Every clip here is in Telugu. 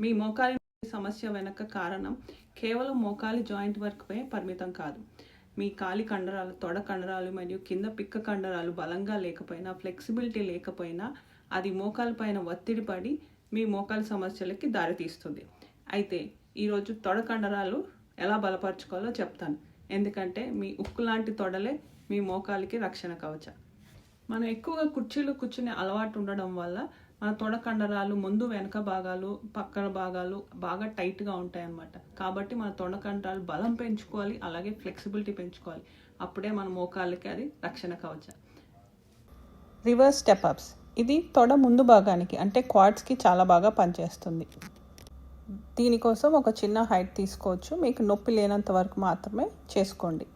మీ మోకాలి సమస్య వెనక కారణం కేవలం మోకాలి జాయింట్ వర్క్పై పరిమితం కాదు. మీ కాలి కండరాలు తొడ కండరాలు మరియు కింద పిక్క కండరాలు బలంగా లేకపోయినా ఫ్లెక్సిబిలిటీ లేకపోయినా అది మోకాలిపైన ఒత్తిడి పడి మీ మోకాలి సమస్యలకి దారితీస్తుంది. అయితే ఈరోజు తొడ కండరాలు ఎలా బలపరచుకోవాలో చెప్తాను. ఎందుకంటే మీ ఉక్కు లాంటి తొడలే మీ మోకాలికి రక్షణ కవచ. మనం ఎక్కువగా కుర్చీలో కూర్చునే అలవాటు ఉండడం వల్ల మన తొడ కండరాలు ముందు వెనక భాగాలు పక్కన భాగాలు బాగా టైట్గా ఉంటాయి అన్నమాట కాబట్టి మన తొడ కండరాలు బలం పెంచుకోవాలి అలాగే ఫ్లెక్సిబిలిటీ పెంచుకోవాలి. అప్పుడే మన మోకాళ్ళకి అది రక్షణ కవచ. రివర్స్ స్టెప్ అప్స్ ఇది తొడ ముందు భాగానికి అంటే క్వాడ్స్కి చాలా బాగా పనిచేస్తుంది. దీనికోసం ఒక చిన్న హైట్ తీసుకోవచ్చు. మీకు నొప్పి లేనంత వరకు మాత్రమే చేసుకోండి.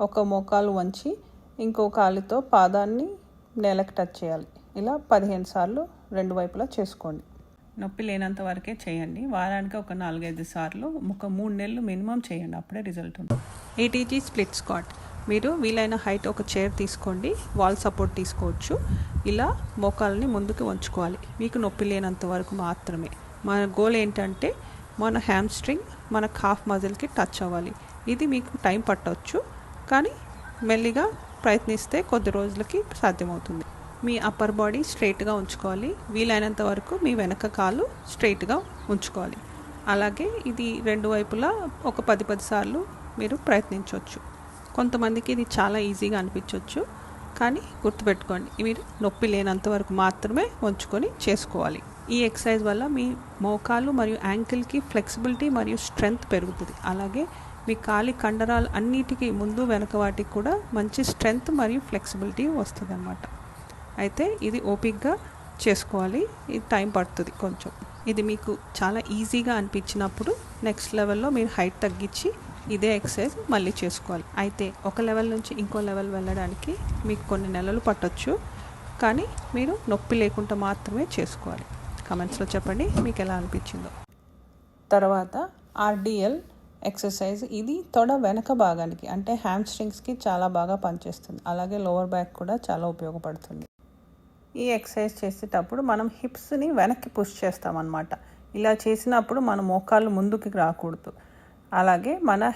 ఒక మోకాలు వంచి ఇంకో కాలుతో పాదాన్ని నేలకు టచ్ చేయాలి. ఇలా పదిహేను సార్లు రెండు వైపులా చేసుకోండి. నొప్పి లేనంత వరకే చేయండి. వారానికి ఒక నాలుగైదు సార్లు ఒక మూడు నెలలు మినిమం చేయండి. అప్పుడే రిజల్ట్ ఉంటుంది. ఏటీజీ స్ప్లిట్ స్కాట్ మీరు వీలైన హైట్ ఒక చైర్ తీసుకోండి. వాల్ సపోర్ట్ తీసుకోవచ్చు. ఇలా మోకాలని ముందుకు వంచుకోవాలి. మీకు నొప్పి లేనంత వరకు మాత్రమే. మన గోల్ ఏంటంటే మన హ్యామ్ స్ట్రింగ్ మన కాఫ్ మజిల్కి టచ్ అవ్వాలి. ఇది మీకు టైం పట్టవచ్చు కానీ మెల్లిగా ప్రయత్నిస్తే కొద్ది రోజులకి సాధ్యమవుతుంది. మీ అప్పర్ బాడీ స్ట్రైట్గా ఉంచుకోవాలి. వీలైనంత వరకు మీ వెనక కాలు స్ట్రైట్గా ఉంచుకోవాలి. అలాగే ఇది రెండు వైపులా ఒక పది పది సార్లు మీరు ప్రయత్నించవచ్చు కొంతమందికి ఇది చాలా ఈజీగా అనిపించవచ్చు కానీ గుర్తుపెట్టుకోండి మీరు నొప్పి లేనంత వరకు మాత్రమే ఉంచుకొని చేసుకోవాలి. ఈ ఎక్సర్సైజ్ వల్ల మీ మోకాలు మరియు యాంకిల్కి ఫ్లెక్సిబిలిటీ మరియు స్ట్రెంగ్త్ పెరుగుతుంది. అలాగే మీ కాలి కండరాలు అన్నిటికీ ముందు వెనక వాటికి కూడా మంచి స్ట్రెంగ్త్ మరియు ఫ్లెక్సిబిలిటీ వస్తుంది అయితే ఇది ఓపిక్గా చేసుకోవాలి. ఇది టైం పడుతుంది కొంచెం. ఇది మీకు చాలా ఈజీగా అనిపించినప్పుడు నెక్స్ట్ లెవెల్లో మీరు హైట్ తగ్గించి ఇదే ఎక్సర్సైజ్ మళ్ళీ చేసుకోవాలి. అయితే ఒక లెవెల్ నుంచి ఇంకో లెవెల్ వెళ్ళడానికి మీకు కొన్ని నెలలు పట్టొచ్చు. కానీ మీరు నొప్పి లేకుండా మాత్రమే చేసుకోవాలి. కమెంట్స్లో చెప్పండి మీకు ఎలా అనిపించిందో. తర్వాత ఆర్డిఎల్ ఎక్సర్సైజ్. ఇది తొడ వెనక భాగానికి అంటే హ్యామ్స్ట్రింగ్స్కి చాలా బాగా పనిచేస్తుంది. అలాగే లోవర్ బ్యాక్ కూడా చాలా ఉపయోగపడుతుంది. ఈ ఎక్సర్సైజ్ చేసేటప్పుడు మనం హిప్స్ని వెనక్కి పుష్ చేస్తామన్నమాట. ఇలా చేసినప్పుడు మన మోకాళ్ళు ముందుకి రాకూడదు. అలాగే మన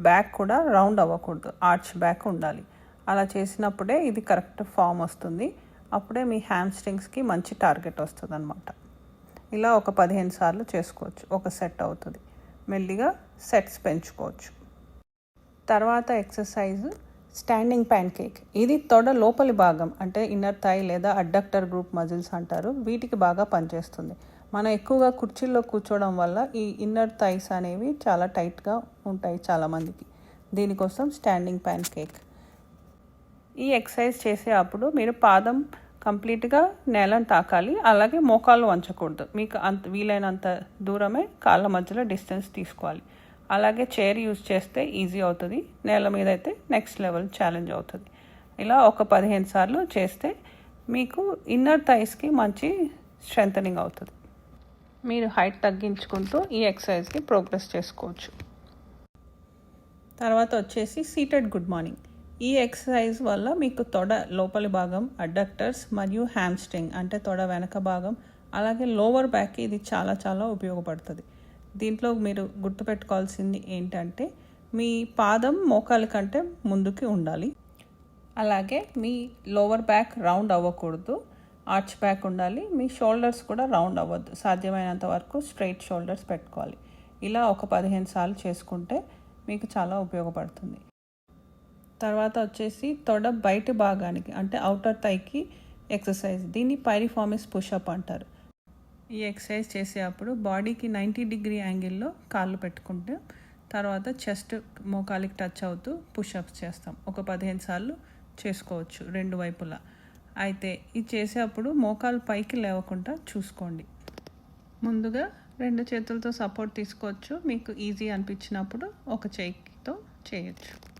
బ్యాక్ కూడా రౌండ్ అవ్వకూడదు. ఆర్చ్ బ్యాక్ ఉండాలి. అలా చేసినప్పుడే ఇది కరెక్ట్ ఫామ్ వస్తుంది. అప్పుడే మీ హ్యామ్ స్ట్రింగ్స్కి మంచి టార్గెట్ వస్తుంది అనమాట ఇలా ఒక పదిహేను సార్లు చేసుకోవచ్చు. ఒక సెట్ అవుతుంది. మెల్లిగా సెట్స్ పెంచుకోవచ్చు. తర్వాత ఎక్సర్సైజ్ స్టాండింగ్ ప్యాన్ కేక్ ఇది తొడ లోపలి భాగం అంటే ఇన్నర్ థై లేదా అడ్డక్టర్ గ్రూప్ మజిల్స్ అంటారు వీటికి బాగా పనిచేస్తుంది. మనం ఎక్కువగా కుర్చీల్లో కూర్చోవడం వల్ల ఈ ఇన్నర్ థైస్ అనేవి చాలా టైట్గా ఉంటాయి చాలామందికి. దీనికోసం స్టాండింగ్ ప్యాన్ కేక్ ఈ ఎక్సర్సైజ్ చేసే అప్పుడు మీరు పాదం కంప్లీట్గా నేలను తాకాలి అలాగే మోకాళ్ళు వంచకూడదు. మీకు అంత వీలైనంత దూరమే కాళ్ళ మధ్యలో డిస్టెన్స్ తీసుకోవాలి. అలాగే చైర్ యూజ్ చేస్తే ఈజీ అవుతుంది. నేల మీద అయితే నెక్స్ట్ లెవెల్ ఛాలెంజ్ అవుతుంది. ఇలా ఒక పదిహేను సార్లు చేస్తే మీకు ఇన్నర్ థైస్కి మంచి స్ట్రెంథనింగ్ అవుతుంది. మీరు హైట్ తగ్గించుకుంటూ ఈ ఎక్సర్సైజ్కి ప్రోగ్రెస్ చేసుకోవచ్చు. తర్వాత వచ్చేసి సీటెడ్ గుడ్ మార్నింగ్ ఈ ఎక్సర్సైజ్ వల్ల మీకు తొడ లోపలి భాగం అడక్టర్స్ మరియు హ్యామ్స్ట్రింగ్ అంటే తొడ వెనక భాగం అలాగే లోవర్ బ్యాక్కి ఇది చాలా చాలా ఉపయోగపడుతుంది. దీంట్లో మీరు గుర్తుపెట్టుకోవాల్సింది ఏంటంటే మీ పాదం మోకాలు కంటే ముందుకి ఉండాలి. అలాగే మీ లోవర్ బ్యాక్ రౌండ్ అవ్వకూడదు. ఆర్చ్ బ్యాక్ ఉండాలి. మీ షోల్డర్స్ కూడా రౌండ్ అవ్వద్దు. సాధ్యమైనంత వరకు స్ట్రైట్ షోల్డర్స్ పెట్టుకోవాలి. ఇలా ఒక పదిహేను సార్లు చేసుకుంటే మీకు చాలా ఉపయోగపడుతుంది. తర్వాత వచ్చేసి తొడ బయట భాగానికి అంటే అవుటర్ థైకి ఎక్సర్సైజ్. దీన్ని పైరిఫార్మిస్ పుషప్ అంటారు. ఈ ఎక్సర్సైజ్ చేసేటప్పుడు బాడీకి నైంటీ డిగ్రీ యాంగిల్లో కాళ్ళు పెట్టుకుంటే తర్వాత చెస్ట్ మోకాలికి టచ్ అవుతూ పుషప్స్ చేస్తాం. ఒక పదిహేను సార్లు చేసుకోవచ్చు రెండు వైపులా. అయితే ఇది చేసేటప్పుడు మోకాలు పైకి లేవకుండా చూసుకోండి. ముందుగా రెండు చేతులతో సపోర్ట్ తీసుకోవచ్చు. మీకు ఈజీ అనిపించినప్పుడు ఒక చేయితో చేయొచ్చు.